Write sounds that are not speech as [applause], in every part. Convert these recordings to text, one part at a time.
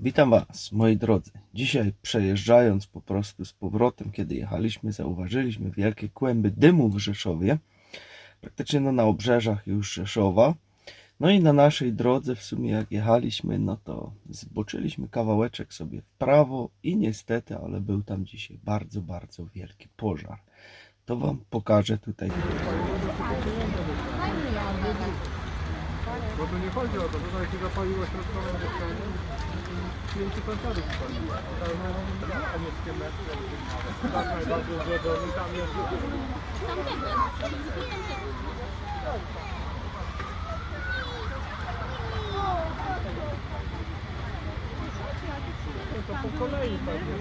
Witam Was, moi drodzy. Dzisiaj przejeżdżając po prostu z powrotem, kiedy jechaliśmy, zauważyliśmy wielkie kłęby dymu w Rzeszowie. Praktycznie no, na obrzeżach już Rzeszowa. No i na naszej drodze w sumie jak jechaliśmy, no to zboczyliśmy kawałeczek sobie w prawo i niestety, ale był tam dzisiaj bardzo, bardzo wielki pożar. To Wam pokażę tutaj. Bo tu nie chodzi o to, tutaj się zapaliło środkowe mieszkanie pięciu sąsiadów spaliło. A niemieckie metry, tak najbardziej złożone, tam jest to po kolei pewnie.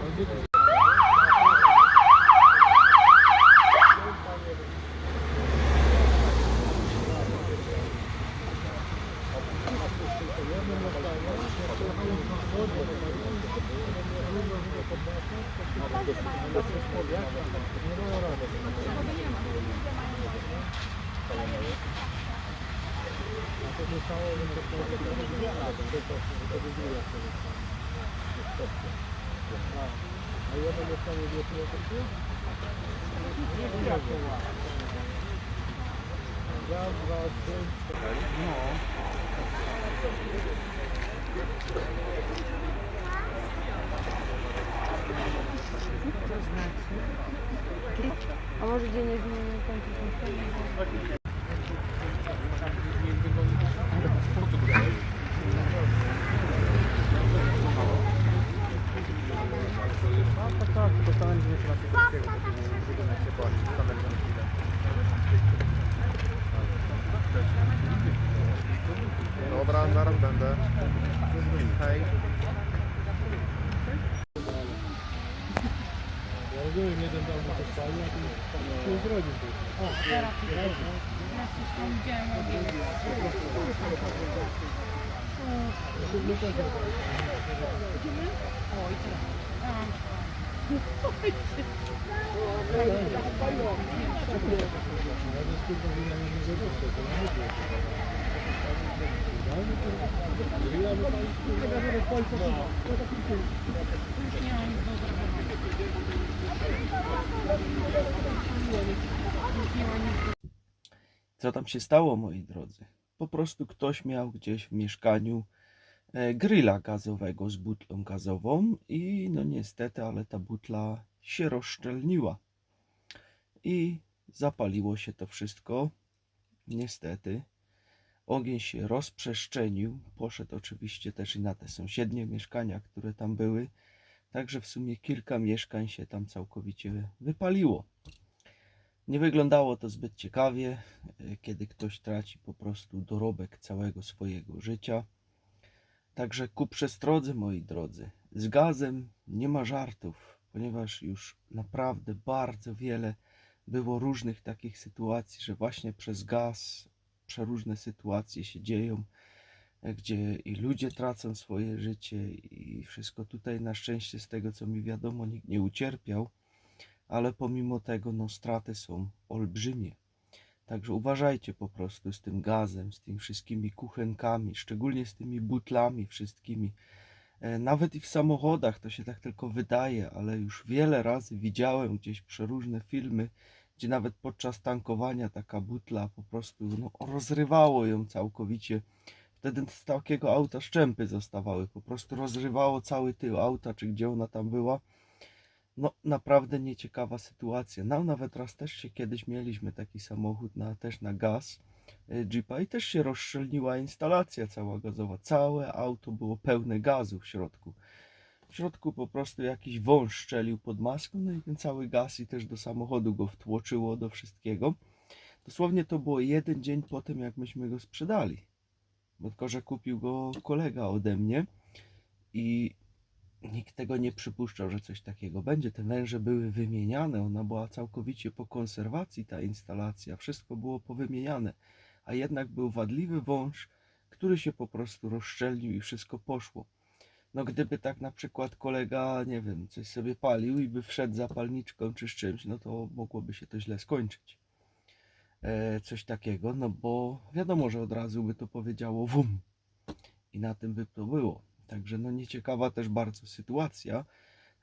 A jedno mieszkanie wiesz ile to jest? Raz, dwa, trzy. A może dzień zmieniony końcu selamlarım ben de. Hey. Thank [laughs] you. Co tam się stało, moi drodzy? Po prostu ktoś miał gdzieś w mieszkaniu e, grilla gazowego z butlą gazową i no niestety, ale ta butla się rozszczelniła i zapaliło się to wszystko. Niestety. Ogień się rozprzestrzenił, poszedł oczywiście też i na te sąsiednie mieszkania, które tam były. Także w sumie kilka mieszkań się tam całkowicie wypaliło. Nie wyglądało to zbyt ciekawie, kiedy ktoś traci po prostu dorobek całego swojego życia. Także ku przestrodze, moi drodzy, z gazem nie ma żartów, ponieważ już naprawdę bardzo wiele było różnych takich sytuacji, że właśnie przez gaz przeróżne sytuacje się dzieją, e, gdzie i ludzie tracą swoje życie i wszystko tutaj na szczęście z tego co mi wiadomo nikt nie ucierpiał ale pomimo tego no, straty są olbrzymie. Także uważajcie po prostu z tym gazem, z tymi wszystkimi kuchenkami, szczególnie z tymi butlami wszystkimi. E, Nawet i w samochodach to się tak tylko wydaje, ale już wiele razy widziałem gdzieś przeróżne filmy, gdzie nawet podczas tankowania taka butla po prostu no, rozrywało ją całkowicie. Wtedy z takiego auta szczępy zostawały, po prostu rozrywało cały tył auta, czy gdzie ona tam była. No, naprawdę nieciekawa sytuacja. No, nawet raz też się kiedyś mieliśmy taki samochód na, też na gaz e, Jeepa i też się rozszczelniła instalacja cała gazowa. Całe auto było pełne gazu w środku. W środku po prostu jakiś wąż szczelił pod maską, no i ten cały gaz i też do samochodu go wtłoczyło do wszystkiego. Dosłownie to było jeden dzień po tym, jak myśmy go sprzedali. Bo tylko, że kupił go kolega ode mnie i nikt tego nie przypuszczał, że coś takiego będzie. Te węże były wymieniane, ona była całkowicie po konserwacji, ta instalacja, wszystko było powymieniane, a jednak był wadliwy wąż, który się po prostu rozszczelnił i wszystko poszło. No gdyby tak na przykład kolega, nie wiem, coś sobie palił i by wszedł zapalniczką czy z czymś, no to mogłoby się to źle skończyć. e, coś takiego, no bo wiadomo, że od razu by to powiedziało wum i na tym by to było. Także no nieciekawa też bardzo sytuacja,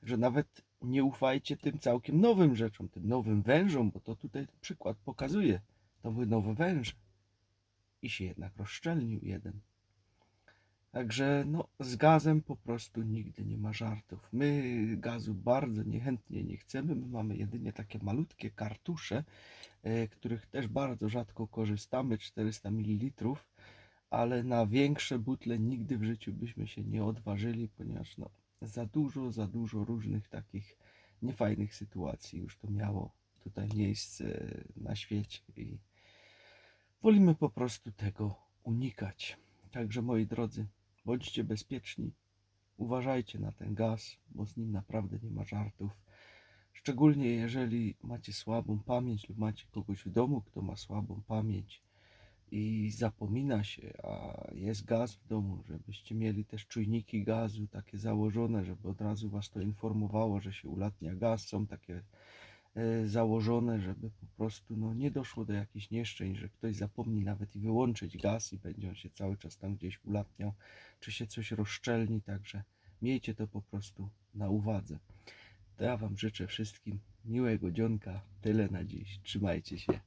że nawet nie ufajcie tym całkiem nowym rzeczom, tym nowym wężom, bo to tutaj przykład pokazuje. To były nowe węże. I się jednak rozszczelnił jeden. Także no, z gazem po prostu nigdy nie ma żartów. My gazu bardzo niechętnie nie chcemy. My mamy jedynie takie malutkie kartusze, e, których też bardzo rzadko korzystamy, 400 ml, ale na większe butle nigdy w życiu byśmy się nie odważyli, ponieważ no, za dużo, za dużo różnych takich niefajnych sytuacji już to miało tutaj miejsce na świecie i wolimy po prostu tego unikać. Także moi drodzy, bądźcie bezpieczni, uważajcie na ten gaz, bo z nim naprawdę nie ma żartów. Szczególnie jeżeli macie słabą pamięć lub macie kogoś w domu, kto ma słabą pamięć i zapomina się, a jest gaz w domu, żebyście mieli też czujniki gazu takie założone, żeby od razu was to informowało, że się ulatnia gaz. Są takie założone, żeby po prostu no, nie doszło do jakichś nieszczęść, że ktoś zapomni nawet i wyłączyć gaz i będzie on się cały czas tam gdzieś ulatniał, czy się coś rozszczelni, także miejcie to po prostu na uwadze. To ja Wam życzę wszystkim miłego dzionka. Tyle na dziś. Trzymajcie się.